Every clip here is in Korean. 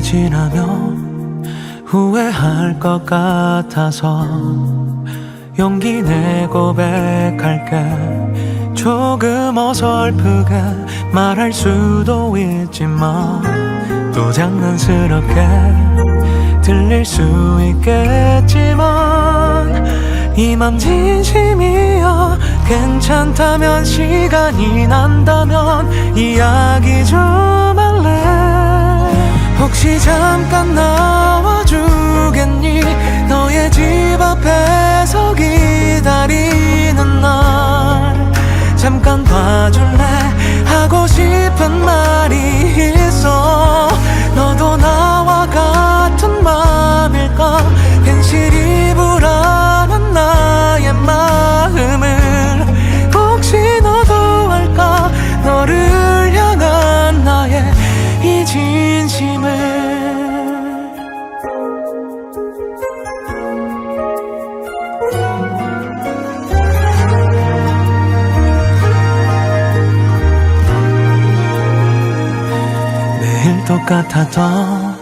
지나면 후회할 것 같아서 용기 내 고 백할게. 조금 어설프게 말할 수도 있지만 또 장난스럽게 들릴 수 있겠지만 이 맘 진심이야 괜찮다면 시간이 난다면 이야기 좀 잠깐 나와주겠니? 너의 집 앞에서 기다리는 날 잠깐 봐줄래? 하고 싶은 말이 있어 똑같았던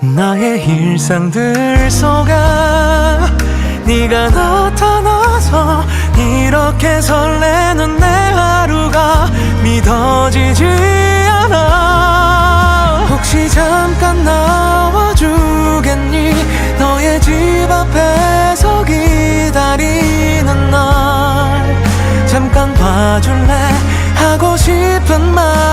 나의 일상들 속에 네가 나타나서 이렇게 설레는 내 하루가 믿어지지 않아. 혹시 잠깐 나와주겠니? 너의 집 앞에서 기다리는 날 잠깐 봐줄래? 하고 싶은 말이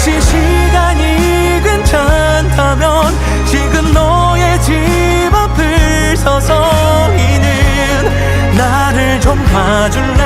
혹시 시간이 괜찮다면 지금 너의 집 앞을 서서 있는 나를 좀 봐줄래?